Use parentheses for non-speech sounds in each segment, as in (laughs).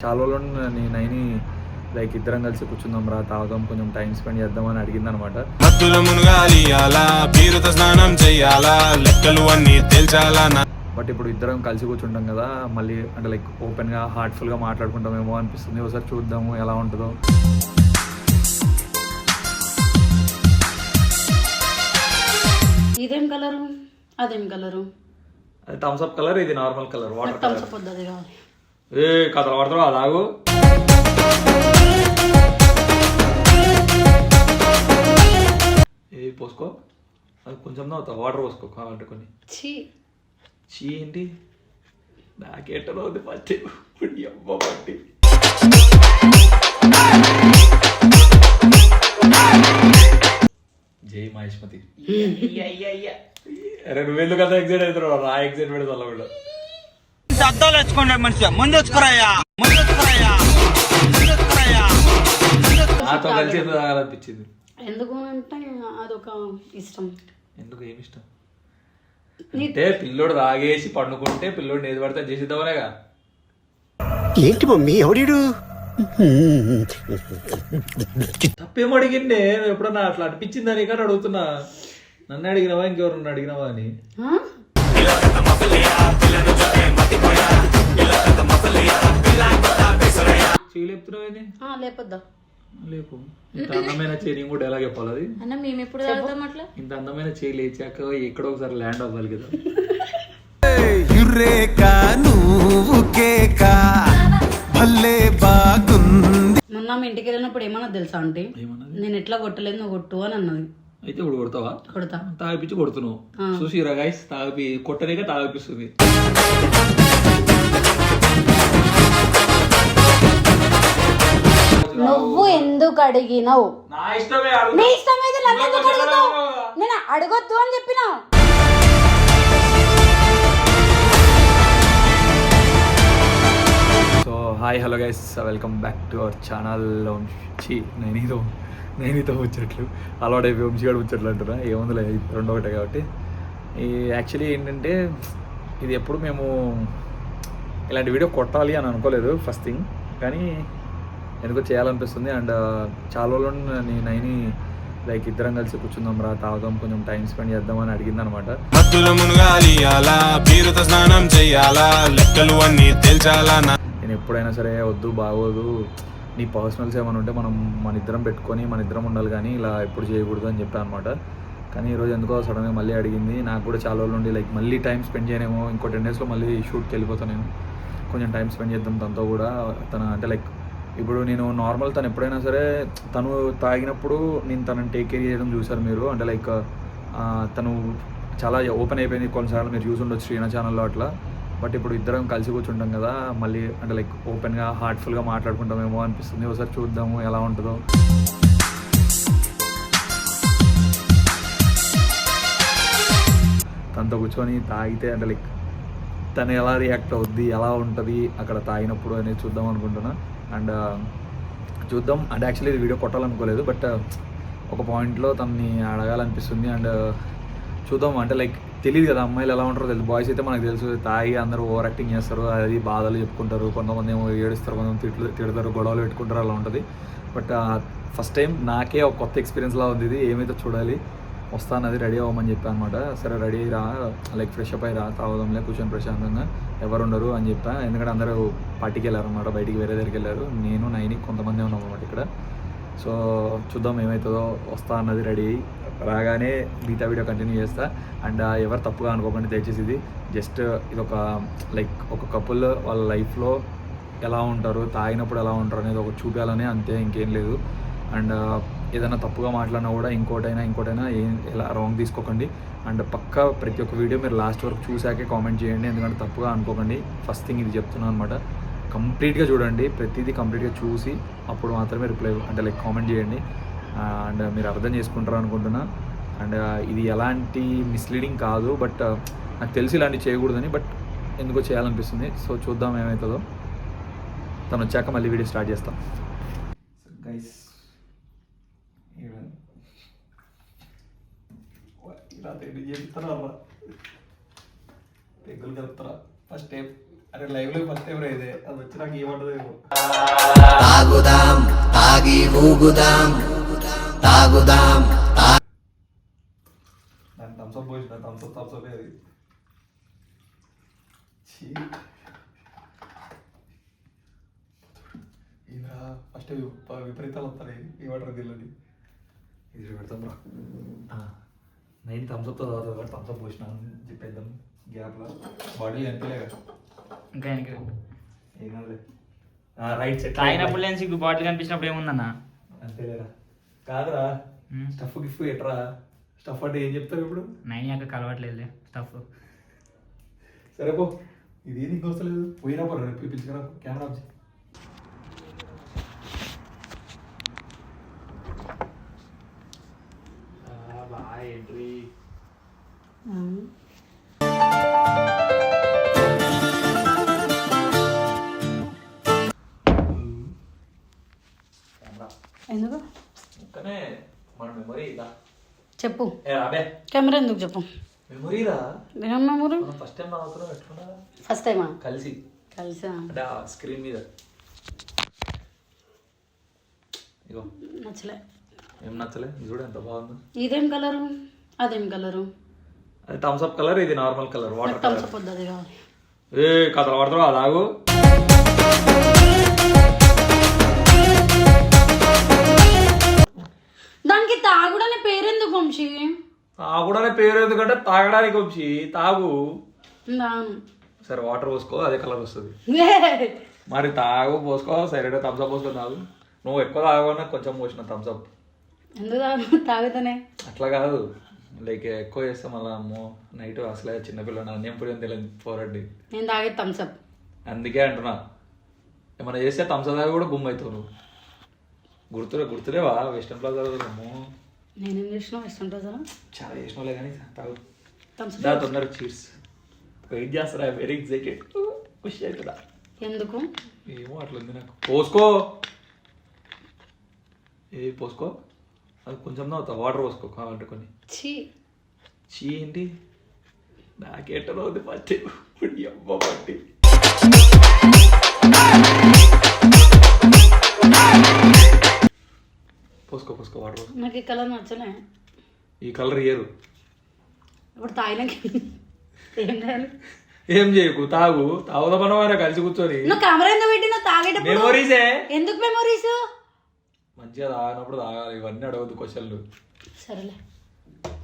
చాలా రోజులు నేను నైని లైక్ ఇద్దరం కలిసి కూర్చుందాం రా తాగుదాం కొంచెం టైం స్పెండ్ చేద్దాం అని అడిగింది అనమాట స్నానం లెక్కలు అన్ని తేల్చాలా బట్ ఇప్పుడు ఇద్దరం కలిసి కూర్చుంటాం కదా మళ్ళీ అంటే లైక్ ఓపెన్గా హార్ట్ఫుల్గా మాట్లాడుకుంటామేమో అనిపిస్తుంది. ఒకసారి చూద్దాము ఎలా ఉంటుందో. ఇదేం కలరు? అదేం కలరు? అది థమ్స్ అప్ కలర్ ఇది normal colour water colour Thums Up వద్దు అది కావాలి. ఏ కథలు పడతారు అది ఆగు. ఏ పోసుకో. అది కొంచెం తాగుతావు వాటర్ పోసుకో కావాలంటే కొన్ని. ఛీ. చీ ఏంటి? నాకేటలో ఉంది ఫస్ట్ ఇప్పుడు అమ్మ పట్టి జై మహేష్మతి. అరే నువ్వెందుకు అంత ఎగ్జైట్ అవుతున్నావు? నా ఎగ్జైట్ పెడతా కూడా. అద్దాలు వచ్చుకోండి మనిషి. ముందు వచ్చుకురాయా ముందు వచ్చుకురాయా ముందు వచ్చుకురాయా నాతో కలిసి ఎందుకు తాగాలనిపించింది ఎందుకు అంటే అదొక ఇష్టం. ఎందుకు ఏమి ఇష్టం? అంటే పిల్లోడు తాగేసి పండుకుంటే పిల్లోడిని ఏది పడితే చేసిద్దామనేగా. ఏంటి మమ్మీ? ఎవడీడు? తప్పేం అడిగిండే? నువ్వు ఎప్పుడన్నా అట్లా అనిపించిందని కానీ అడుగుతున్నా. నన్ను అడిగినావా? ఇంకెవరన్నా అడిగినావా అని? ఆ? చేయలేపుతున్నావేంది ఆ, లేపొద్దా. లేపు. ఇంత అందమైన చేయి నేను కూడా ఎలా చెప్పాలి అది? అన్న మేము ఎప్పుడు తాగుతాం అట్లా? ఇంత అందమైన చేయి లేచాక ఎక్కడో ఒకసారి ల్యాండ్ అవ్వాలి కదా. యురేకా నువ్వు కేకా? భలే బాగుంది. మొన్న మీ ఇంటికి వెళ్ళినప్పుడు ఏమన్నా తెలుసా అంటే ఏమన్నది? నేను ఎట్లా కొట్టలేదు నువ్వు కొట్టు అని అన్నది. అయితే ఇప్పుడు కొడతావా? కొడతా. తాగిపించి కొడుతున్నావు. చూసిరా గైస్ తాగిపి కొట్టనేగా తాగిపిస్తుంది. నువ్వు ఎందుకు అడిగినావు? నా ఇష్టం అయితే నన్ను ఎందుకు అడుగుతావు? నేను అడగొద్దు అని చెప్పినా? So hi hello guys welcome back to our channel Vamsi నేను ఇదో నేను ఇతో ముచ్చట్లు అలవాటైపోయి వంశీగాడు ముచ్చట్లు అంటున్నా. ఏముందిలే రెండో ఒకటే కాబట్టి. ఈ యాక్చువల్లీ ఏంటంటే ఇది ఎప్పుడు మేము ఇలాంటి వీడియో కొట్టాలి అని అనుకోలేదు ఫస్ట్ థింగ్ కానీ ఎందుకో చేయాలనిపిస్తుంది. అండ్ చాలా రోజులు నేను నైని లైక్ ఇద్దరం కలిసి కూర్చుందాం రా తాగుదాం కొంచెం టైం స్పెండ్ చేద్దాం అని అడిగింది అనమాట నేను ఎప్పుడైనా సరే వద్దు బాగోదు. నీ పర్సనల్స్ ఏమైనా ఉంటే మనం మన ఇద్దరం పెట్టుకొని మన ఇద్దరం ఉండాలి కానీ ఇలా ఎప్పుడు చేయకూడదు అని చెప్పాను అనమాట. కానీ ఈరోజు ఎందుకో సడన్గా మళ్ళీ అడిగింది. నాకు కూడా చాలా రోజుల నుండి లైక్ మళ్ళీ టైం స్పెండ్ చేయనేమో ఇంకో టెన్ డేస్లో మళ్ళీ షూట్కి వెళ్ళిపోతాను నేను. కొంచెం టైం స్పెండ్ చేద్దాం తనతో కూడా. తన అంటే లైక్ ఇప్పుడు నేను నార్మల్ తను ఎప్పుడైనా సరే తను తాగినప్పుడు నేను తనని టేక్ కేర్ చేయడం చూసారు మీరు? అంటే లైక్ తను చాలా ఓపెన్ అయిపోయింది కొన్నిసార్లు మీరు చూసి ఉండొచ్చు శ్రీనా ఛానల్లో అట్లా. బట్ ఇప్పుడు ఇద్దరం కలిసి కూర్చుంటాం కదా మళ్ళీ అంటే లైక్ ఓపెన్గా హార్ట్ఫుల్గా మాట్లాడుకుంటామేమో అనిపిస్తుంది. ఒకసారి చూద్దాము ఎలా ఉంటుందో. తనతో కూర్చొని తాగితే అంటే లైక్ తను ఎలా రియాక్ట్ అవుద్ది ఎలా ఉంటుంది అక్కడ తాగినప్పుడు అనేది చూద్దాం అనుకుంటున్నా. అండ్ చూద్దాం. అంటే యాక్చువల్లీ ఇది వీడియో కొట్టాలనుకోలేదు బట్ ఒక పాయింట్లో తనని అడగాలనిపిస్తుంది. అండ్ చూద్దాం. అంటే లైక్ తెలియదు కదా అమ్మాయిలు ఎలా ఉంటారో తెలుసు బాయ్స్ అయితే మనకు తెలుసు తాగి అందరూ ఓవర్ యాక్టింగ్ చేస్తారు అది బాధలు చెప్పుకుంటారు. కొంతమంది ఏమో ఏడుస్తారు కొంతమంది తిట్లు తిడతారు గొడవలు పెట్టుకుంటారు అలా ఉంటుంది. బట్ ఫస్ట్ టైం నాకే ఒక కొత్త ఎక్స్పీరియన్స్లా ఉంది ఇది ఏమైతే చూడాలి. వస్తానది రెడీ అవ్వమని చెప్పా అనమాట సరే రెడీ రా లైక్ ఫ్రెష్ అప్ అయి రా తాగుదాంలే కూర్చొని ప్రశాంతంగా ఎవరు ఉండరు అని చెప్పాను ఎందుకంటే అందరూ పార్టీకి వెళ్ళారు అనమాట బయటికి వేరే దగ్గరికి వెళ్ళారు. నేను నైని కొంతమంది ఉన్నాం అనమాట ఇక్కడ. సో చూద్దాం ఏమవుతుందో వస్తా అన్నది రెడీ రాగానే మిగతా వీడియో కంటిన్యూ చేస్తా. అండ్ ఎవరు తప్పుగా అనుకోకండి దయచేసి ఇది. జస్ట్ ఇది ఒక లైక్ ఒక కపుల్ వాళ్ళ లైఫ్లో ఎలా ఉంటారు తాగినప్పుడు ఎలా ఉంటారు అనేది ఒక చూపించాలని అంతే ఇంకేం లేదు. అండ్ ఏదైనా తప్పుగా మాట్లాడినా కూడా ఇంకోటైనా ఇంకోటైనా ఏం ఎలా రాంగ్ తీసుకోకండి. అండ్ పక్క ప్రతి ఒక్క వీడియో మీరు లాస్ట్ వరకు చూసాకే కామెంట్ చేయండి. ఎందుకంటే తప్పుగా అనుకోకండి. ఫస్ట్ థింగ్ ఇది చెప్తున్నాను అనమాట కంప్లీట్గా చూడండి. ప్రతిదీ కంప్లీట్గా చూసి అప్పుడు మాత్రమే రిప్లై అంటే లైక్ కామెంట్ చేయండి. అండ్ మీరు అర్థం చేసుకుంటారు అనుకుంటున్నా. అండ్ ఇది ఎలాంటి మిస్లీడింగ్ కాదు. బట్ నాకు తెలిసి ఇలాంటివి చేయకూడదని. బట్ ఎందుకో చేయాలనిపిస్తుంది. సో చూద్దాం ఏమవుతుందో తను వచ్చాక మళ్ళీ వీడియో స్టార్ట్ చేస్తాం. గైస్ ఇలా చెప్తారా పెగ్గులు కలుపుతారా ఫస్ట్ టైం అరే లైవ్లో ఫస్ట్ టైం ఇదే. అది వచ్చి నాకు ఏమంటది తాగుదాం తాగి ఊగుదాం తాగుదాం దాని థమ్స్అప్ పోసిన థమ్స్అప్ థమ్స్అప్ అది. ఛీ. ఇలా ఫస్ట్ విపరీతాలు వస్తాయి ఏమంటారు దీనిలోని ఇది పెడతాం రా. నైన్ థమ్స్అప్తో తాగుతుంది కాబట్టి థమ్స్అప్ పోసిన అని చెప్పేద్దాం. గ్యాప్లో బాడీ ఎంతలే ఇంకా ఇంకా ఏం కాదులే. రైట్ సెట్ తాగినప్పుడు లేని సిగ్గు బాటిల్ కనిపించినప్పుడు ఏముందన్నా? అంతేలేరా. కాదురా. స్టఫ్ గిఫ్ట్ ఎట్రా? స్టఫ్ అంటే ఏం చెప్తావు ఇప్పుడు? నైన్ యాక కలవట్లేదులే స్టఫ్ సరే పో. ఇది నీకు వస్తలేదు పోయినా పో రేపు పిలిచిరా కెమెరా ఎందుకు? ఇదా. చెప్పు. కెమెరా ఎందుకు చెప్పు. మెమరీ రా. ఏం మెమరీ మనం ఫస్ట్ టైం అవుతున్నాం ఎట్లున్నా ఫస్ట్ టైమా కలిసి. కలిసా? స్క్రీన్ మీద. ఇగో. నచ్చలే. ఏం నచ్చలే? చూడు ఎంత బాగుంది. ఇదేం కలరు? అదేం కలరు? అది థమ్స్ అప్ కలర్ ఇది normal colour water colour Thums Up వద్దు అది కావాలి. ఏ కథలు పడతావు? అది ఆగు. దానికి తాగుడనే పేరెందుకు వంశీ? తాగుడనే పేరు ఎందుకంటే తాగడానికి వచ్చి తాగు. సరే వాటర్ పోసుకో అదే కలర్ వస్తుంది. మరి తాగు పోసుకో సరే థమ్స్ అప్ పోసుకో తాగు నువ్వు ఎక్కువ తాగకుండా కొంచెం పోసిన థమ్స్ అప్ ఎందుకు తాగుతానే? అట్లా కాదు. లైక్ ఎక్కువ చేస్తే మళ్ళీ అమ్మో నైట్ అసలే చిన్నపిల్ల అన్యం పుడి తెలియదు పోరండి. నేను తాగే థమ్స్అప్ అందుకే అంటున్నా. ఏమైనా చేస్తే థమ్స్ అప్ కూడా గుమ్ అవుతావు నువ్వు. గుర్తులే గుర్తులేవా? వెస్టర్న్ ప్లాజా అమ్మో. నేనేం చేసినా ఇష్టం రోజా చాలా చేసినోలే కానీ తాగు. థమ్స్అప్ దా తొందర చీర్స్. వెయిట్ చేస్తారా? వెరీ ఎగ్జైటెడ్ ఖుషి అవుతుందా? ఎందుకు? ఏమో అట్లా ఉంది నాకు. పోసుకో. ఏ పోసుకో. అది కొంచెం తాగుతా వాటర్ పోసుకో కావాలంటే కొన్ని. ఛీ. చీ ఏంటి? నాకేటలో ఉంది పట్టి ఇప్పుడు అమ్మ పట్టి పోసుకో పోసుకో వాటర్ పోసుకో. నాకు ఈ కలర్ నచ్చలే. ఈ కలర్ ఇయరు ఇప్పుడు తాగినాక ఏం చేయాలి? ఏం చేయకు తాగు. తాగుదామన్నవారా కలిసి కూర్చొని. నువ్వు కెమెరా ఎందుకు పెట్టినా తాగేటప్పుడు మెమోరీసే ఎందుకు మెమోరీస్ మంచిగా తాగినప్పుడు తాగాలి. ఇవన్నీ అడగద్దు క్వశ్చన్లు. సరేలే.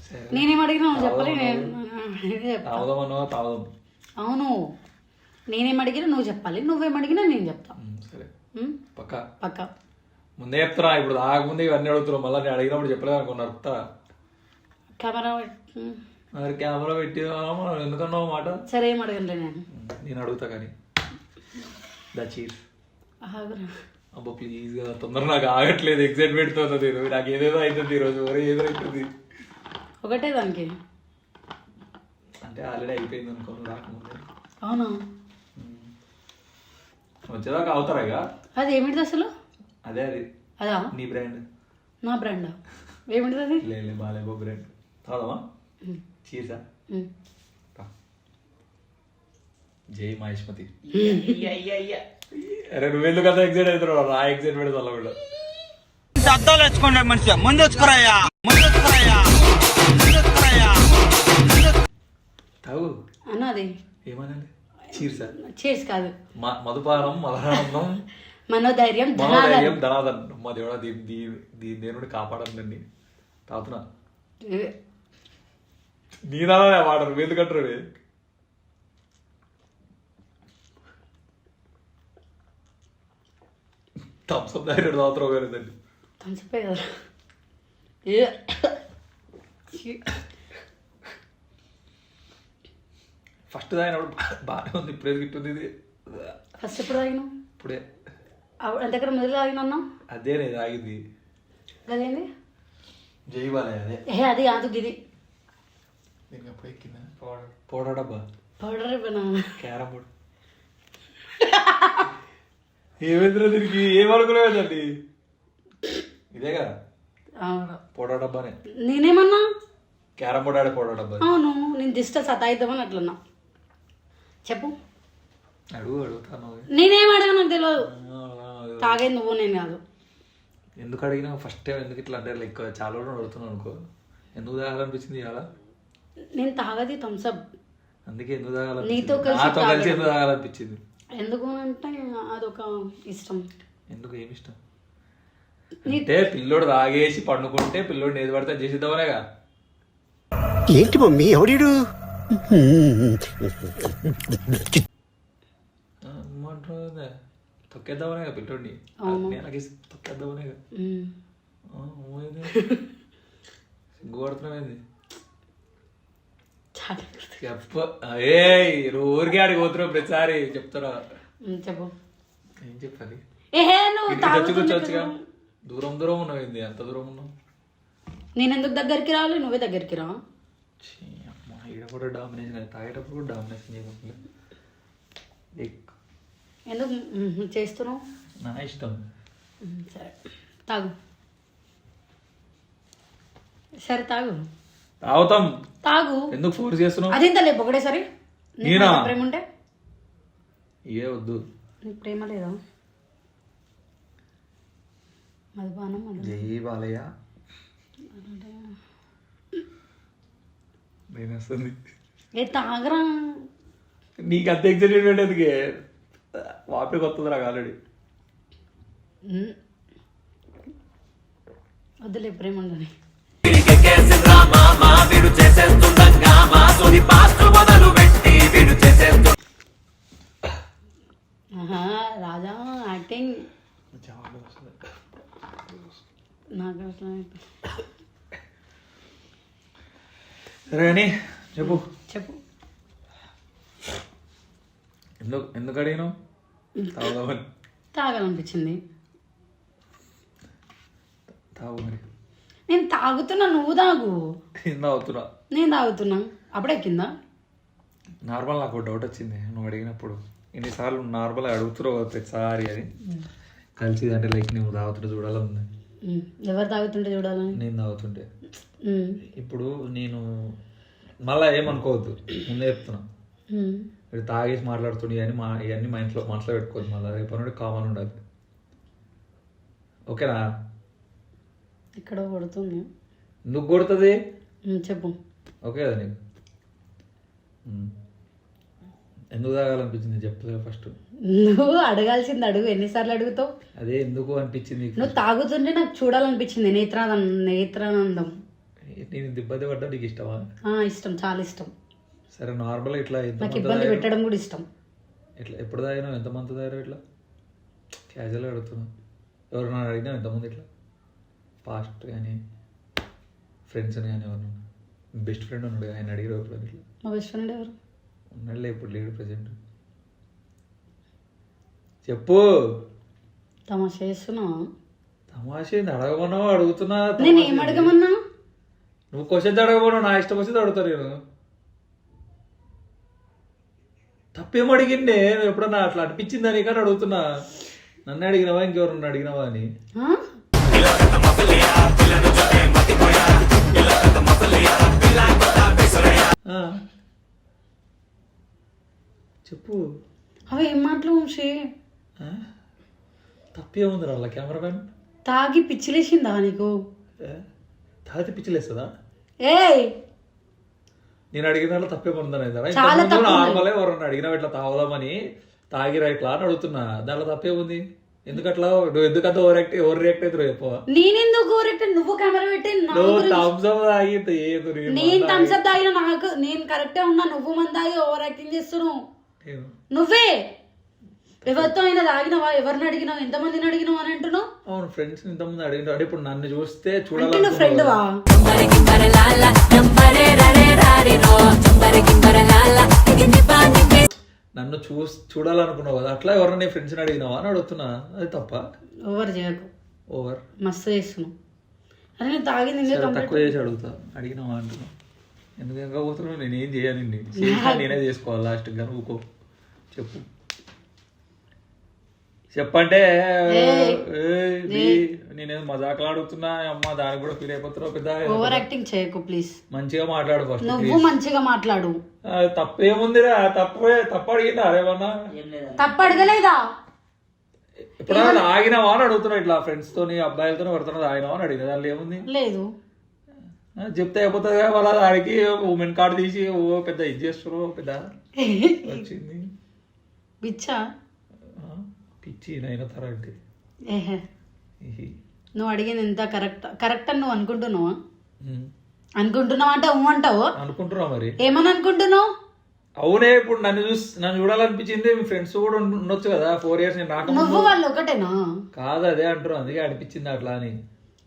సరే నేనేం అడిగినా చెప్పలే తాగుదాం అవును. నేనేం అడిగినా నువ్వు చెప్పాలి. నువ్వేం అడిగినా నేను చెప్తా. సరే? పక్క. పక్క. ముందే చెప్తున్నా ఇప్పుడు తాగకముందే ఇవన్నీ అడుగుతున్నావు మళ్ళీ నేను అడిగినప్పుడు చెప్పలేదు అనుకో నడుపుతా కెమెరా. మరి కెమెరా పెట్టి ఎందుకన్నావు మాట? సరే ఏం నేను. నేను అడుగుతా కానీ. The cheer. అబ్బా ప్లీజ్ కదా తొందర నాకు ఆగట్లేదు ఎగ్జైట్మెంట్ తోన్నది నాకు ఏదేదో అవుతుంది ఈరోజు మరి ఏదో అవుతుంది ఒకటే దానికి. అంటే ఆల్రెడీ అయిపోయింది అనుకో రాకముందే. అవునా? వచ్చేదాకా అవుతారా ఇక? అది ఏమిటిది అసలు? అదే అది. అదా? నీ బ్రాండ్ నా బ్రాండా ఏమిటిది అది? లే లే బాలేబో బ్రాండ్ తాగుదామా? ఉం. చీర్సా జై మహేష్మతి. అరే నువ్వెందుకు అంత ఎగ్జైట్ అవుతున్నావు నా ఎగ్జైట్మెంట్ వల్ల కూడా అద్దాలు వచ్చుకోండి మనిషి ముందు వచ్చుకురాయా ముందు వచ్చుకురాయా ముందు వచ్చుకురాయా తావు అన్నది ఏమనండి చీర్సా చేసి కాదు మ- మధుపానం మధురానందం మనోధైర్యం మనోధైర్యం ధనాధనం ధనాదన్ మా దేవుడా దీ దీ దీని దేవుడి కాపాడండి తాగుతున్నా ఏ, నీ నాన్న వాడరు ఎందుకంటారు ఇవి? థమ్స్ అప్ దగ్గర తాగుతారు కదండి థమ్స్అప్ కదా. ఫస్ట్ తాగినప్పుడు బాగానే ఉంది ఇప్పుడే గిట్టుంది ఇది ఫస్ట్ ఎప్పుడు తాగినావు ఇప్పుడే అవు- ఎంతక్కడ మొదలు తాగినా అదే నేను తాగింది అదేంది జై బాలయ్య అదే ఏ అది కాదు గిది దీనికి అప్పుడు ఎక్కిందా పౌడర్ పౌడర్ డబ్బా పౌడర్ ఇవ్వనా క్యారమ్ బోర్డ్ ఏమైందిరా దీనికి? ఏమనుకునేదండి ఇదే కదా. అవును. డబ్బానే. నేనేమన్నా? క్యారమ్ బోర్డ్ ఆడే పౌడర్ డబ్బా అవును నేను దిష్ట సతాయిద్దామని అట్లన్నా. చెప్పు. అడుగు అడుగుతాను నేనేం అడగా నాకు తెలియదు తాగేది నువ్వు నేను కాదు. ఎందుకు అడిగినా ఫస్ట్ టైం ఎందుకు ఇట్లా అంటే లైక్ చాలా రోజులు అడుగుతున్నాను అనుకో. ఎందుకు తాగాలనిపించింది ఇవాళ? నేను తాగది థమ్స్అప్ అందుకే ఎందుకు తాగాలనిపించింది? నీతో కలిసి నాతో కలిసి తాగడం. ఎందుకు తాగాలనిపించింది? ఎందుకు అంటే అదొక ఇష్టం. ఎందుకు ఏమి ఇష్టం? అంటే పిల్లోడు తాగేసి పండుకుంటే పిల్లోడిని ఏది పడితే చేసిద్దామనేగా. ఏంటి మమ్మీ ఎవడీడు ఏమంటారు తొక్కేద్దామనేగా పిల్లోడిని. తొక్కేద్దామనేగా. ఉమ్. (laughs) ఆ, ఏమైంది? సిగ్గు పడుతున్నామైంది చాలా. చెప్ప. ఏ ఊరికే ఆడికి పోతున్నావు ప్రతిసారి. చెప్తారా? చెప్పు. ఏం చెప్పాలి? కూర్చోవచ్చుగా. దూరం దూరం ఉన్నావు ఎంత దూరం ఉన్నావు? నేను ఎందుకు దగ్గరికి రావాలి? నువ్వే దగ్గరికి రా. ఈడ కూడా డామినేషన్ తాగేటప్పుడు కూడా డామినేషన్ చేయకుండా ఎందుకు? చేస్తున్నావు? నా ఇష్టం. సరే. తాగు. సరే తాగు. తాగుతాం. తాగు. ఎందుకు ఫోర్స్ చేస్తున్నావు? అదేంత లేపు ఒకటేసరి నేనా? నా ప్రేమ ఉంటే? ఏ వద్దు. నీకు ప్రేమ లేదా? మధుపానం మధు జై బాలయ్య. నేను వస్తుంది ఏ తాగరా? నీకు అంత ఎక్సైటెడ్ ఎందుకే? వాపికి వస్తుంది నాకు ఆల్రెడీ. వద్దులే ప్రేమ ఉండని ఆహా, రాజా యాక్టింగ్. నాకు అట్లా సరే అని చెప్పు. చెప్పు. ఎందుకు ఎందుకు అడిగినావు? తాగుదామని. తాగాలనిపించింది. తాగు మరి. నేను తాగుతున్నా నువ్వు తాగు. నేను తాగుతున్నా. నేను తాగుతున్నా. అప్పుడే కింద నార్మల్ నాకు డౌట్ వచ్చింది. నువ్వు అడిగినప్పుడు ఎన్నిసార్లు నార్మల్ అడుగుతున్నావు ప్రతిసారి అని. కలిసి అంటే లైక్ నువ్వు తాగుతుంటే చూడాలని ఎవరు తాగుతుంటే చూడాలని? నేను తాగుతుంటే. ఇప్పుడు నేను మళ్ళా ఏమనుకోవద్దు. ముందే చెప్తున్నా. ఇప్పుడు తాగేసి మాట్లాడుతుండే అని మా ఇవన్నీ మా ఇంట్లో మనసులో పెట్టుకోదు మళ్ళీ రేపు కామన్ ఉండాలి. ఓకేనా? ఇక్కడ కొడుతుంది. ఎందుకు కొడుతుంది? చెప్పు. ఓకే కదా నీకు. ఎందుకు తాగాలనిపించింది? చెప్తా ఫస్ట్. నువ్వు అడగాల్సింది అడుగు. ఎన్నిసార్లు అడుగుతావు? అదే ఎందుకు అనిపించింది? నువ్వు తాగుతుంటే నాకు చూడాలనిపించింది. నేత్రానందం నేత్రానందం. నేను ఇబ్బంది పడ్డా నీకు ఇష్టమా? ఆ, ఇష్టం. చాలా ఇష్టం. సరే నార్మల్ ఇట్లా నాకు ఇబ్బంది? పెట్టడం కూడా ఇష్టం. ఇట్లా ఎప్పుడు తాగినావు? ఎంతమంది తాగారు ఇట్లా? క్యాజువల్గా అడుగుతున్నా. ఎవరైనా అడిగినా ఎంతమంది ఇట్లా? ఫాస్ట్ కానీ ఫ్రెండ్స్ కానీ ఎవరు బెస్ట్ ఫ్రెండ్ ఉన్నాడు ఆయన అడిగారు ఇట్లా మా బెస్ట్ ఫ్రెండ్ ఎవరు? ఉన్నాడులే ఇప్పుడు లేడు ప్రజెంట్ చెప్పు. తమాషా చేస్తున్నావా? తమాషా? అడగమన్నావు? అడుగుతున్నా నేను ఏం? అడగమన్నా? నువ్వు క్వశ్చన్స్ అడగమన్నావు నా ఇష్టం వచ్చి అడుగుతాను నేను. తప్పేం అడిగిండే? నువ్వు ఎప్పుడన్నా అట్లా అనిపించిందా నీకు అని అడుగుతున్నా. నన్ను అడిగినావా? ఇంకెవరన్నా అడిగినావా అని. చెప్పు. అవి ఏం మాటలు వంశీ? ఆ? తప్పేముంది రా కెమెరామెన్ తాగి పిచ్చిలేసిందా నీకు? తాగితే పిచ్చిలేస్తుందా? ఏయ్! నేను అడిగిన దాంట్లో తప్పేముందని తప్పు ఉంది. నార్మల్ ఎవరన్నా అడిగినా ఇట్లా తాగుదామని తాగిరా ఇట్లా అని అడుగుతున్నా. దాంట్లో తప్పేముంది? ఎందుకు అట్లా నువ్వు ఎందుకంత ఓవర్ యాక్ట్ ఓవర్ రియాక్ట్ అవుతారు చెప్పు. నేనెందుకు కోరెక్ట్ నువ్వు కెమెరా పెట్టి నా నువ్వు గురించి- థమ్స్ అప్ తాగి ఏదో నీ నేను థమ్స్ అప్ తాగిన నాకు నేను కరెక్టే ఉన్నా నువ్వు మంది తాగి ఓవర్ యాక్టింగ్ చేస్తున్నావు. నేను- నువ్వే! ఎవరితో అయినా తాగినావా? ఎవరిని అడిగినావు? ఎంతమందిని అడిగినావు అని అంటున్నావు? అవును ఫ్రెండ్స్ ఇంతమంది అడిగిన అంటే ఇప్పుడు నన్ను చూస్తే అంటే నువ్వు ఫ్రెండ్ వా నన్ను చూస్ చూడాలనుకున్నావు కదా అట్లా ఎవరన్నా నీ ఫ్రెండ్స్ని అడిగినావా అని అడుగుతున్నా. అది తప్ప? ఓవర్ చేయకు. ఓవర్ మస్తు చేస్తున్నావు. అరే నేను తాగింది తక్కువ చేసి అడుగుతా. అడిగినావా అంటున్నా ఎందుకు ఇంకా పోతున్నావు? నేను ఏం చేయాలి నిన్ను? (laughs) చేసినా నేనే చేసుకోవాలి లాస్ట్గా ఊకో చెప్పు. చెప్పంటే నేనేదో మజాకులు అడుగుతున్నా అమ్మ దానికి కూడా ఫీల్ అయిపోతున్నావు పెద్ద ఓవర్ యాక్టింగ్ చేయకు ప్లీజ్ మంచిగా మాట్లాడు ఫస్ట్ నువ్వు మంచిగా మాట్లాడు. తప్పేముందిరా తప్పే తప్పు అడిగిందా అరేమన్నా తప్పు అడగలేదా ఇప్పుడు ఆగినావా అని అడుగుతున్నా ఇట్లా ఫ్రెండ్స్ తోని అబ్బాయిలతో కొడుతున్నా ఆగినావా అని అడిగిన దానిలో ఏముంది? లేదు. చెప్తే అయిపోతుంది కదా వాళ్ళ దానికి ఉమెన్ కార్డు తీసి ఓ పెద్ద ఇది చేస్తారు పెద్ద (laughs) వచ్చింది. బిచ్చా ఆ, పిచ్చి నైనా తర అంటే ఏహే. ఇహి. నువ్వు అడిగింది ఎంత కరెక్ట్ కరెక్ట్ అని నువ్వు అనుకుంటున్నావా. అనుకుంటున్నావు అంటే అంటావు? అనుకుంటున్నా మరి. ఏమని అనుకుంటున్నావు? అవునే ఇప్పుడు నన్ను చూసి నన్ను చూడాలనిపించింది మీ ఫ్రెండ్స్ కూడా ఉండ- ఉండొచ్చు కదా ఫోర్ ఇయర్స్ నేను రాకముందు. నువ్వు వాళ్ళు ఒకటేనా? కాదు అదే అంటారు అందుకే అనిపించింది అట్లా అని.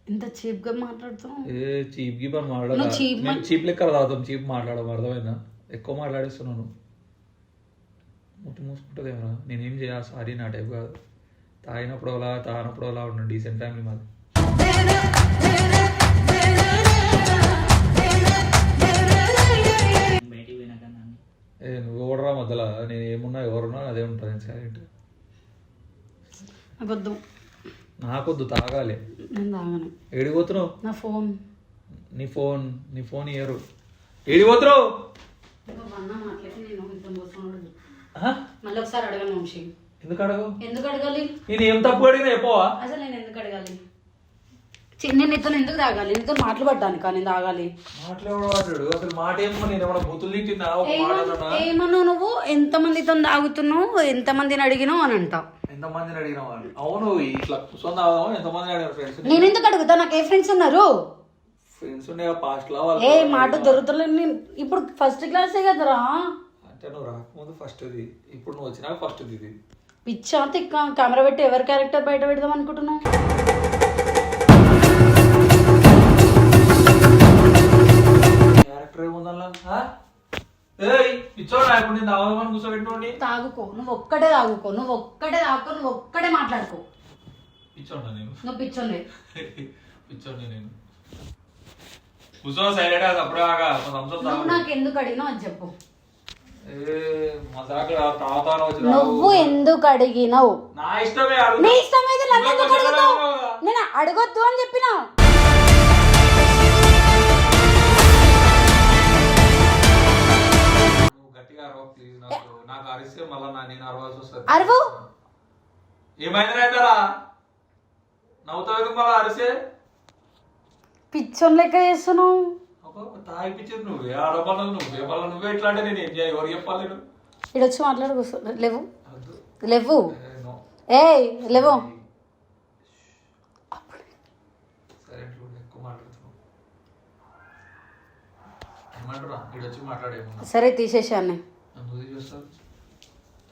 ఇంత చీప్గా మాట్లాడుతున్నావు. ఏ చీప్కి పని మాట్లాడ నువ్వు cheap నేను చీప్ లెక్క తాగుతాం చీప్ మాట్లాడడం అర్థమైందా? ఎక్కువ మాట్లాడేస్తున్నాను ముట్టు మూసుకుంటుంది ఏమరా నేనేం చేయాలి? సారీ నా టైప్ కాదు. తాగినప్పుడు అలా తాగినప్పుడు అలా ఉన్నాను డీసెంట్ ఫ్యామిలీ మాది. నువ్వు ఎవడరా మధ్యలో? నేను ఏమున్నా ఎవరున్నా అదే ఉంటుంది నేను సైలెంట్ నాకు వద్దు నాకొద్దు తాగాలి. నేను తాగను. ఏడిపోతున్నావు నా ఫోన్. నీ ఫోన్ నీ ఫోన్ ఇయ్యరు. ఏడిపోతున్నావు మళ్ళీ ఒకసారి అడగను వంశీ. ఎందుకు అడగవు? ఎందుకు అడగాలి? నేను ఏం తప్పు అడిగినా చెప్పవా? అసలు నేను ఎందుకు అడగాలి? నేను నీతో ఎందుకు తాగాలి? నీతో మాటలు పడ్డాను కానీ నేను తాగాలి. మాట్లాడు అసలు మాట ఏమో నేను ఏమైనా బుద్ధులు తిట్టినా ఒక మాట అన్నానా? ఏమన్నావు నువ్వు? ఎంతమందితో తాగుతున్నావు? ఎంతమందిని అడిగినావు అని అంట ఎంతమందిని అడిగిన వాళ్ళు? అవును ఇట్లా కూర్చొని తాగుదామా ఎంతమంది అడిగిన ఫ్రెండ్స్ నేను ఎందుకు అడుగుతా? నాకు ఏ ఫ్రెండ్స్ ఉన్నారు? ఏ మాట దొరుకుతలేదు. నేను ఇప్పుడు ఫస్ట్ క్లాసే కదరా? అంటే నువ్వు రాకముందు ఫస్ట్ ఇది ఇప్పుడు నువ్వు వచ్చినాక ఫస్ట్ ఇది పిచ్చా తిక్క. కెమెరా పెట్టి ఎవరి క్యారెక్టర్ బయట పెడదాం అనుకుంటున్నావు? ఏయ్ ఇప్పుడు నేను కూర్చోబెట్టుకోండి తాగుకో నువ్వు ఒక్కటే తాగుకో నువ్వు ఒక్కటే తాగుకో నువ్వు ఒక్కటే మాట్లాడుకో. పిచ్చోడా నేను. నువ్వు పిచ్చోండి పిచ్చోడి నేను. కూర్చో సైలెంట్గా అప్పుడే ఆగా సంవత్సరం నువ్వు తాగు. నాకు ఎందుకు అది చెప్పు. నువ్వు ఎందుకు అడిగినావు? నా ఇష్టమే. నీ ఇష్టం అయితే నన్ను ఎందుకు నువ్వే అడుగుతావు? చెప్పాలా? నేను అడగొద్దు అని చెప్పినా నాకు నాకు అరిస్తే మళ్ళీ నా నేను అరవాల్సి వస్తుంది. అరువు? ఏమైంది రైతారా నవ్వుతావు ఎందుకు మళ్ళీ అరిస్తే పిచ్చోన్ లెక్క చేస్తున్నావు. తాగిపించేది నువ్వే ఆడపల్ల నువ్వే మళ్ళీ నువ్వే ఇట్లా అంటే నేను ఏం చేయాలి? ఎవరు చెప్పాలి నేను? ఇక్కడ వచ్చి మాట్లాడు కూర్చో. లేవు. ఏ, లేవు. సరే తీసేసాను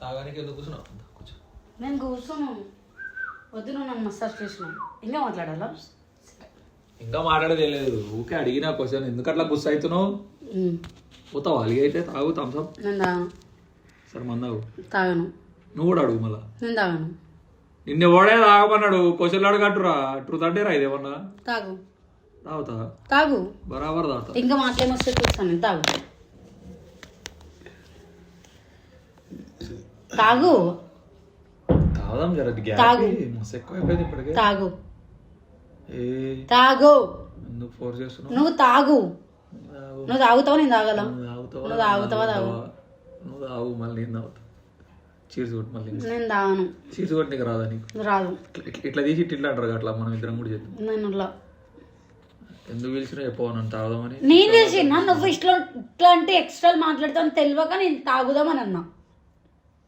తాగానికి ఎందుకు కూర్చున్నావు? కూర్చో? నేను కూర్చోను. వద్దు నువ్వు నన్ను మసాజ్ చేసినావు. ఇంకా మాట్లాడాలా? ఇంకా మాట్లాడేది లేదు. ఊకే అడిగిన క్వశ్చన్ ఎందుకు అట్లా గుస్సు అవుతున్నావు? పోతావు? అలిగి అయితే తాగు థమ్స్అప్ నేను తాగను. సరే మందావు తాగను. నువ్వు కూడా అడుగు మళ్ళా. నేను తాగను. నిన్న ఓడే తాగమన్నాడు? క్వశ్చన్లు అడగట్టురా. ట్రూత్ అంటే రా ఇదేమన్నా తాగు. తాగుతా. తాగు. బరాబర్ తాగుతా. ఇంకా మాట్లాడమొస్తే చూస్తాను నేను తాగు తాగు. తాగుదాం జర తాగు. ఇప్పటికే. తాగు. తాగు. ఎందుకు ఫోర్స్ చేస్తున్నావు? నువ్వు తాగు. నువ్వు తాగుతావా నేను తాగల? నువ్వు తాగుతావా? నువ్వు తాగు. నువ్వు తాగు మళ్ళీ నేను తాగుతా. చీర్స్ కొట్టు మళ్ళీ నేను తాగను. చీర్స్ కొట్టి నీకు రాదా నీకు? రాదు. ఇట్లా- ఇట్లా- ఇట్లా తీసి ఇట్లా అంటారు అట్లా మనం ఇద్దరం కూడా చేద్దాం. నేను ఇలా ఎందుకు పిలిచినా చెప్పవు నన్ను తాగుదామని? నేను తెలిసిన నువ్వు ఇట్లా ఇట్లాంటి ఎక్స్ట్రా మాట్లాడతాను తెలియక నేను తాగుదామని అన్నా.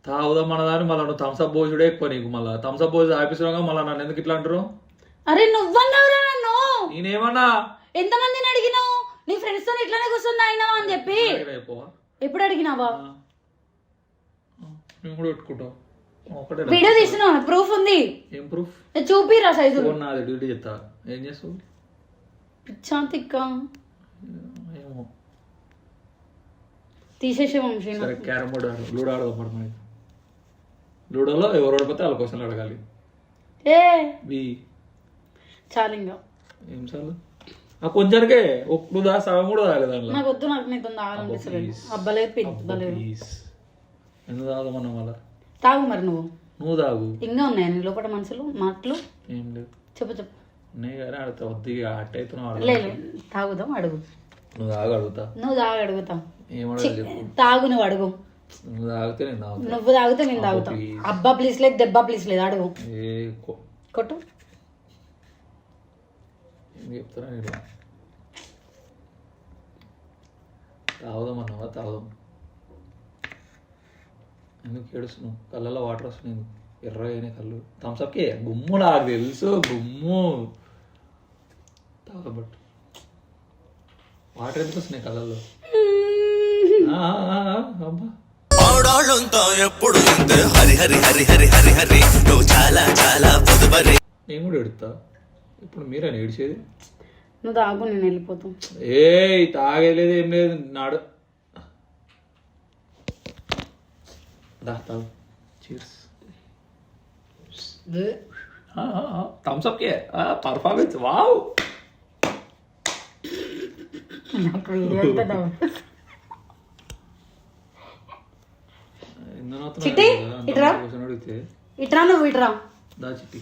తాగుదాం అన్నదాన్ని మళ్ళీ నువ్వు థమ్స్అప్ భోజుడే ఎక్కువ నీకు మళ్ళీ. థమ్స్అప్ భోజు ఆపిస్తున్నాగా మళ్ళీ నన్ను ఎందుకు ఇట్లా అంటారు అరే నువ్వన్నావురా నన్ను? నేనేమన్నా? ఎంతమందిని అడిగినావు? నీ ఫ్రెండ్స్తో ఇట్లానే కూర్చుంది అయినావా అని చెప్పి? ఎప్పుడు అడిగినావా? నేను కూడా పెట్టుకుంటావు వీడియో తీసినావు? ప్రూఫ్ ఉంది. ఏం ప్రూఫ్ చూపిరా సైజు నాది డ్యూటీ చెప్తా. ఏం చేస్తావు? పిచ్చా తిక్క తీసేసే వంశీ క్యారమ్ బోర్డు ఆడు. లూడో ఆడదాం లూడోలో ఎవరు ఓడిపోతే వాళ్ళ క్వశ్చన్లు అడగాలి. ఏ! బి. చాలు ఇంకా ఏం చాలు? ఆ కొంచెంకే ఒప్పుడు దా సగం కూడా తాగలేదు దాంట్లో నాకు వద్దు నాకు నీతో తాగాలనిపిస్తలేదు. అబ్బలేదు ప్లీజ్ ఎందుకు తాగమన్నా మళ్ళా తాగు మరి నువ్వు. నువ్వు తాగు. ఇంకా ఉన్నాయా నీ లోపల మనసులు మాటలు? ఏం లేదు చెప్పు చెప్పు. నే కానీ ఆడతా వద్దు ఇక అట్ట అవుతున్నావు లే లే, తాగుదాం అడుగు. నువ్వు తాగు అడుగుతా. నువ్వు తాగు అడుగుతాం. ఏమడగా తాగు నువ్వు అడుగు. నువ్వు తాగితే నేను తాగుతా. నువ్వు తాగితే నేను తాగుతాం. please. అబ్బా ప్లీజ్ లేదు దెబ్బ ప్లీజ్ లేదు అడుగు ఏ కో- కొట్టు. ఏం చెప్తారా నేను తాగుదాం అన్నావా? తాగుదాం. ఎందుకు ఏడుస్తున్నావు? కళ్ళల్లో వాటర్ వస్తున్నాయి ఎర్ర అయిన కళ్ళు. థమ్స్అప్కే గుమ్ము నాకు తెలుసు గుమ్ము. తాగుదాం బట్. వాటర్ ఎందుకు వస్తున్నాయి కళ్ళల్లో? (laughs) ఆ, ఆ, ఆ, అబ్బా. ఆడాళ్ళంతా ఎప్పుడు ఇంతే. హరి హరి హరి హరి హరి హరి. నువ్వు చాలా చాలా పొదుపరి నేను కూడా ఎడుతా ఇప్పుడు మీరే ఏడిచేది? నువ్వు తాగు నేను వెళ్ళిపోతాం. ఏ తాగలేదు ఏం లేదు. నాడు. దా తాగు. చీర్స్ థమ్స్ అప్ కే. పర్ఫార్మెన్స్ వావ్ నాకు అంతా డౌన్. చిట్టి, ఇటురా. ఇట్రా నువ్వు ఇట్రా దా చిట్టి.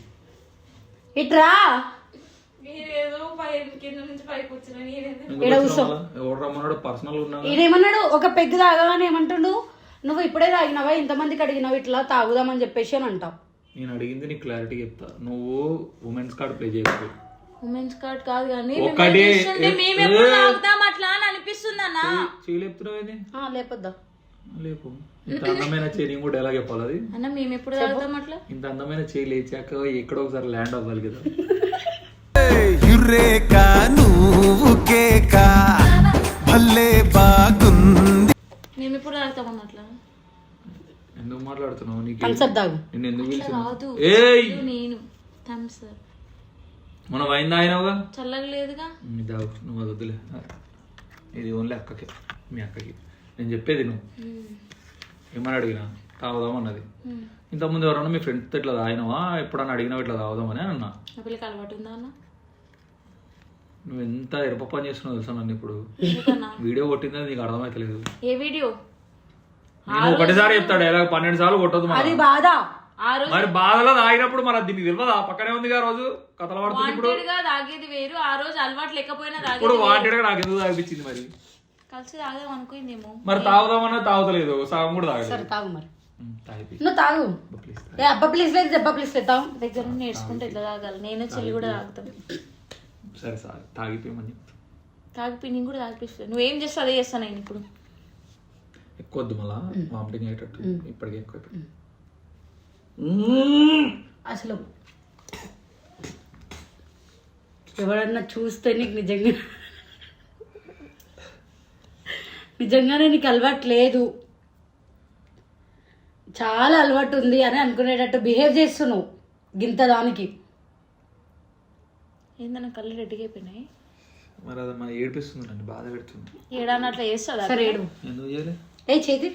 ఇట్రా ఈడేమన్నాడు ఒక పెగ్గు తాగగానే ఏమంటుండు? నువ్వు ఇప్పుడే తాగినావా? ఇంతమందికి అడిగినావు ఇట్లా తాగుదామని చెప్పేసి అని అంటావు. నేను అడిగింది నీకు క్లారిటీ చెప్తా. నువ్వు ఉమెన్స్ కార్డ్ ప్లే చేయకూడదు ఉమెన్స్ కార్డ్ కాదు కానీ ఒకటి మేము ఎప్పుడు తాగుతాం అట్లా అని అనిపిస్తుంది అన్న చేయలేపుతున్నావు ఇది ఆ, లేపొద్దా. లేపు. ఇంత అందమైన చేయి నేను కూడా ఎలా చెప్పాలి అది? అన్న మేము ఎప్పుడు తాగుతాం అట్లా? ఇంత అందమైన చేయి లేచాక ఎక్కడో ఒకసారి ల్యాండ్ అవ్వాలి కదా. యురేక నువ్వు కేక? భలే బాగుంది. మేము ఎప్పుడు తాగుతాం అన్న అట్లా? ఎందుకు మాట్లాడుతున్నావు? నీకు నిన్ను ఎందుకు పిలిచిన? ఏయ్! నేను. థమ్స్ మనం వైన్ తాగినావుగా? చల్లగా లేదుగా? నీ దావు నువ్వు అది వద్దులే. ఇది ఓన్లీ అక్కకి. మీ అక్కకి. నేను చెప్పేది నువ్వు ఏమని అడిగినా? తాగుదాం అన్నది. ఇంతకుముందు ఎవరన్నా మీ ఫ్రెండ్స్తో ఇట్లా తాగినావా? ఎప్పుడన్నా అడిగినావు ఇట్లా తాగుదామని అన్నా. ఉందా నువ్వు ఎంత ఎరప పని చేస్తున్నావు తెలుసా నన్ను ఇప్పుడు? వీడియో కొట్టిందని నీకు అర్థమైతలేదు. ఏ వీడియో? నేను ఒకటిసారి చెప్తాడు ఎలా పన్నెండు సార్లు కొట్టదు అది బాధ. ఆ మరి బాధలో తాగినప్పుడు మన దీనికి తెలియదా పక్కనే ఉందిగా రోజు. కథలు పడుతుంది ఇప్పుడు. తాగేది వేరు ఆ రోజు అలవాటు లేకపోయినా ఇప్పుడు వాంటెడ్గా నాకు ఎందుకు తాగిపించింది మరి? కలిసి తాగదాం అనుకుందేమో మరి తాగుదామన్నా తాగుతలేదు సగం కూడా తాగలేదు. సరే తాగు మరి. నువ్వు తాగు. ఏ అబ్బా ప్లీజ్ లేదు దెబ్బ ప్లీజ్ లేదు తాగు. దగ్గర నుండి నేర్చుకుంటే ఎట్లా తాగాలి? నేను చెల్లి కూడా తాగుతాం సరే సార్ తాగిపోయమని చెప్తా తాగిపి నేను కూడా తాగిపిస్తాను నువ్వేం చేస్తావు అదే చేస్తాను నేను ఇప్పుడు. ఎక్కువ వద్దు మళ్ళా వామిటింగ్ అయ్యేటట్టు. ఇప్పటికే ఎక్కువ. అసలు ఎవరన్నా చూస్తే నీకు నిజంగా నిజంగానే నీకు అలవాటు లేదు. చాలా అలవాటు ఉంది అని అనుకునేటట్టు బిహేవ్ చేస్తున్నావు గింత దానికి. ఏందన్నా కళ్ళు రెడ్డిగా అయిపోయినాయి? మరి అది మన ఏడిపిస్తుంది నన్ను బాధ పెడుతుంది. ఏడన్నా అట్లా చేస్తుందా సరే ఏడు. ఎందుకు చేయలే? ఏ చేతి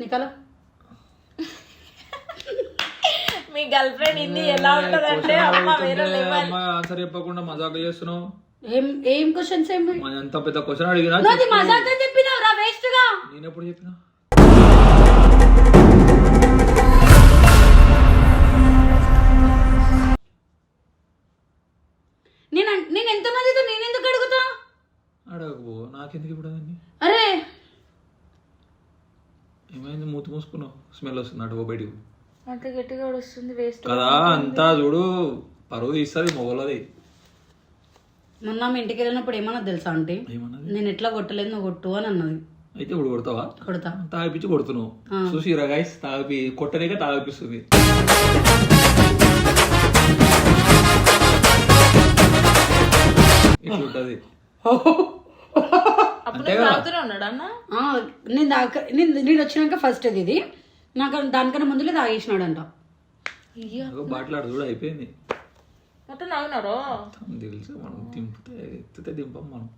నీకలా మీ గర్ల్ ఫ్రెండ్ ఇది ఎలా ఉంటదంటే అమ్మ వేరే లెవెల్. ఆన్సర్ చెప్పకుండా మజాకు చేస్తున్నావు? ఏం ఏం క్వశ్చన్స్ ఏమి మన ఎంత పెద్ద క్వశ్చన్ అడిగినా మజాక్ అని వేస్ట్గా నేను ఎప్పుడు చెప్పినా? నేను నేను ఎంతమందితో నేను ఎందుకు అడుగుతా? అడగబో నాకెందుకు ఇప్పుడు అదండి అరే! ఏమైంది? మూతి మూసుకున్నావు? స్మెల్ వస్తుంది అటు బయటికి అంత గట్టిగా వస్తుంది వేస్ట్ కదా అంతా చూడు పరువు తీస్తుంది మొగలది మొన్న మీ ఇంటికి వెళ్ళినప్పుడు ఏమన్నా తెలుసా అంటే ఏమన్నది? నేను ఎట్లా కొట్టలేదు నువ్వు కొట్టు అని అన్నది. అయితే ఇప్పుడు కొడతావా? కొడతా. తాగిపించి కొడుతున్నావు. చూసిరా గైస్ తాగిపి కొట్టనేక తాగిపిస్తుంది. ఇట్లా ఉంటది (laughs) అప్పుడు నువ్వు తాగుతూనే ఉన్నాడు అన్న? ఆ, నేను దాకా నేను నేను వచ్చినాక ఫస్ట్ అది ఇది. నాకు దానికన్నా ముందులే తాగేసినాడంట. అగో బాట్లాడు చూడు అయిపోయింది. మొత్తం తాగినారో తెలుసు మనం దింపితే ఎత్తితే దింపం మనం.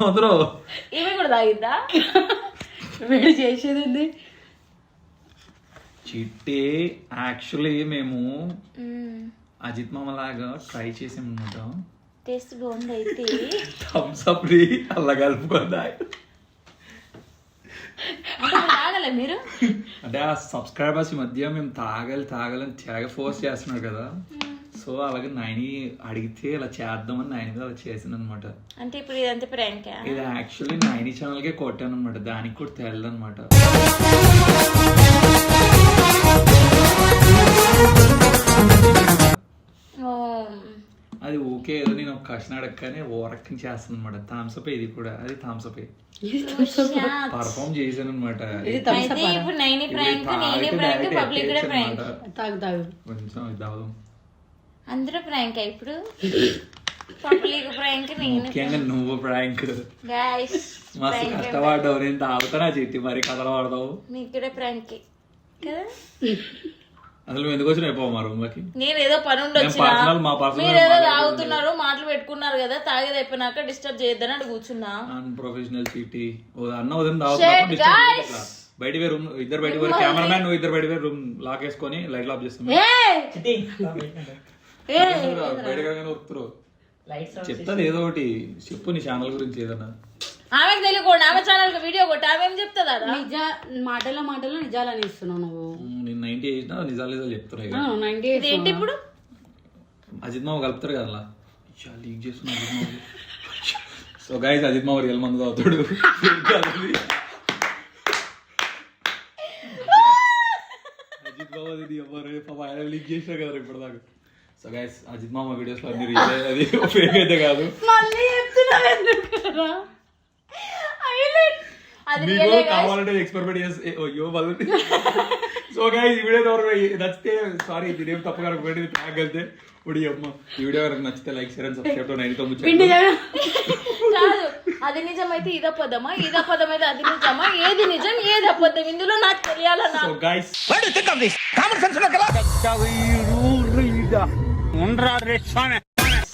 మాత్రం? ఈమె కూడా తాగిందా? వేడి చేసేది ఏంది? చిట్టి యాక్చువల్లీ మేము అజిత్ మామ లాగా ట్రై చేసామన్నమాట. టేస్ట్ బాగుంది అయితే. థమ్స్ అప్ని అలా కలుపుకుందా అంటే మీరు తాగలే మీరు? అంటే ఆ సబ్స్క్రైబర్స్ ఈ మధ్య మేము తాగాలి తాగాలని తెగ ఫోర్స్ చేస్తున్నారు కదా. సో అలాగే నైని అడిగితే ఇలా చేద్దామని నైని మీద అలా చేసాను అనమాట అంటే ఇప్పుడు ఇదంతా ప్రాంక్ ఇది యాక్చువల్లీ నైని ఛానల్కే కొట్టాను అనమాట దానికి కూడా తెల్లదు అనమాట అది ఓకే ఏదో నేను ఒక క్వశ్చన్ అడగగానే ఓరక్కని చేస్తాను అనమాట థామ్సప్ ఇది కూడా. అది థామ్సప్ పర్ఫామ్ చేశాను. అనమాట కొంచెం ఇది అవదు అందరూ ప్రాంక్ ఇప్పుడు? పబ్లిక్ ప్రాంక్ నేను. ముఖ్యంగా నువ్వు ప్రాంక్ మస్తు కష్టపడ్డావు. నేను తాగుతానా చెట్టి మరి కథలు పడతావు? మీకు కూడా ప్రాంక్ కదా? (laughs) అసలు ఎందుకు వచ్చినావు అయిపోవు మా రూమ్లోకి? నేను ఏదో పని ఉండి మేము వచ్చినా personal, మా మీరు ఏదో. తాగుతున్నారు మాటలు పెట్టుకున్నారు కదా తాగేది అయిపోయినాక డిస్టర్బ్ చేయొద్దని అక్కడ కూర్చున్నా. అన్ప్రొఫెషనల్ సిటీ అన్న ఉదయం అట్లా. బయట వేరు రూమ్ ఇద్దరు బయట వేరు కెమెరామ్యాన్ నువ్వు ఇద్దరు బయట వేరు రూమ్ లాక్ వేసుకొని లైట్ ఆఫ్ చేస్తాం. బయట వస్తురు చెప్తాది ఏదో ఒకటి. చెప్పు నీ ఛానల్ గురించి ఏదన్నా. ఆమెకు తెలియకుండా ఆమె ఛానల్ వీడియో కొట్టి ఆమె ఏం చెప్తుందా నిజ మాటల్లో మాటల్లో నిజాలని ఇస్తున్నావు నువ్వు. నేను నైన్టీ చేసినా నిజాలు నిజాలు చెప్తున్నాయి నైన్టీ ఏంటి ఇప్పుడు? అజిత్ మామ కలుపుతారు కదా అలా. లీక్ చేస్తున్నా అజిత్ మామ. సో గైస్ అజిత్ మామ రియల్ మంది అవుతాడు అజిత్ మామ అది ఎవరు? పాప ఆయన లీక్ చేసినా కదా ఇప్పటిదాకా. సో గైస్ అజిత్ మామ వీడియోస్లో అన్ని రియల్ అది ఫేక్ అయితే కాదు. మళ్ళీ చెప్తున్నావు? అది మీకు. కావాలంటే ఎక్స్పెరిమెంట్ చేసి అయ్యో వాళ్ళు సో గైస్ ఈ వీడియో ఎవరు నచ్చితే సారీ ఇది ఏం తప్పగా అనుకోండి ట్యాగ్ వెళ్తే. ఇప్పుడు అమ్మ ఈ వీడియో ఎవరికి నచ్చితే like share and subscribe nine తొమ్మిది. కాదు అది నిజమైతే ఇది అబద్ధమా? ఇది అబద్ధం అయితే అది నిజమా? ఏది నిజం ఏది అబద్ధం? ఇందులో నాకు తెలియాలన్నా సో గైస్ ఉండరా రే స్వామి.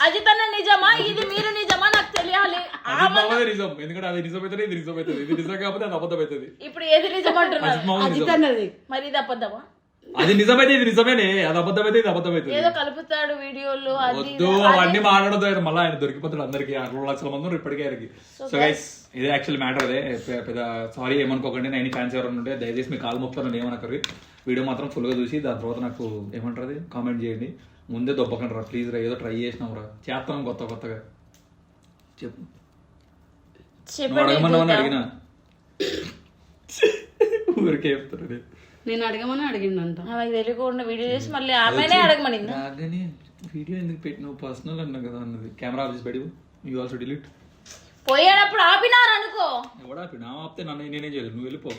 అది తన నిజమా ఇది మీరు నిజమా నాకు తెలియాలి మామదే నిజం. ఎందుకంటే అది నిజం అవుతుంది ఇది నిజం అవుతుంది. ఇది నిజం కాకపోతే అది అబద్ధం అవుతుంది. ఇప్పుడు ఏది నిజం అంటున్నారు? అది నిజం. తన్నది మరి ఇది అబద్ధమా? అది నిజమైతే ఇది నిజమేనే. అది అబద్ధం అయితే ఇది అబద్ధం అవుతుంది ఏదో కలుపుతాడు వీడియోలు అది వద్దు అవన్నీ మాట్లాడదు మళ్ళీ ఆయన దొరికిపోతాడు అందరికి. రెండు లక్షల మంది ఉన్నారు ఇప్పటికే ఆయనకి. సో గైస్ ఇది యాక్చువల్ మ్యాటర్ అదే. పె- పెద్ద సారీ ఏమనుకోకండి. నేను ఫ్యాన్స్ ఎవరైనా ఉంటే దయచేసి మీ కాలు మొక్కుతాను ఏమనకరు వీడియో మాత్రం ఫుల్గా చూసి దాని తర్వాత నాకు ఏమంటారు కామెంట్ చేయండి. ముందే దొబ్బకండి రా. ప్లీజ్ రా. ఏదో ట్రై చేసినాం రా. చేస్తాం కొత్త కొత్తగా. చెప్పు. అడిగినా? ఊరికే చెప్తారు నేను. నేను అడగమని అడిగిండంట. ఆమెకు తెలియకుండా వీడియో చేసి మళ్ళీ ఆమెనే అడగమనింది? రాగానే వీడియో ఎందుకు పెట్టినావు పర్సనల్ అన్నా కదా అన్నది. కెమెరా ఆఫ్ చేసి పెట్టి యూ ఆల్సో డిలీట్ పోయేటప్పుడు ఆపినారు అనుకో ఎవడా నా ఆపితే నన్ను నేనేం చేయలేదు. నువ్వు వెళ్ళిపో.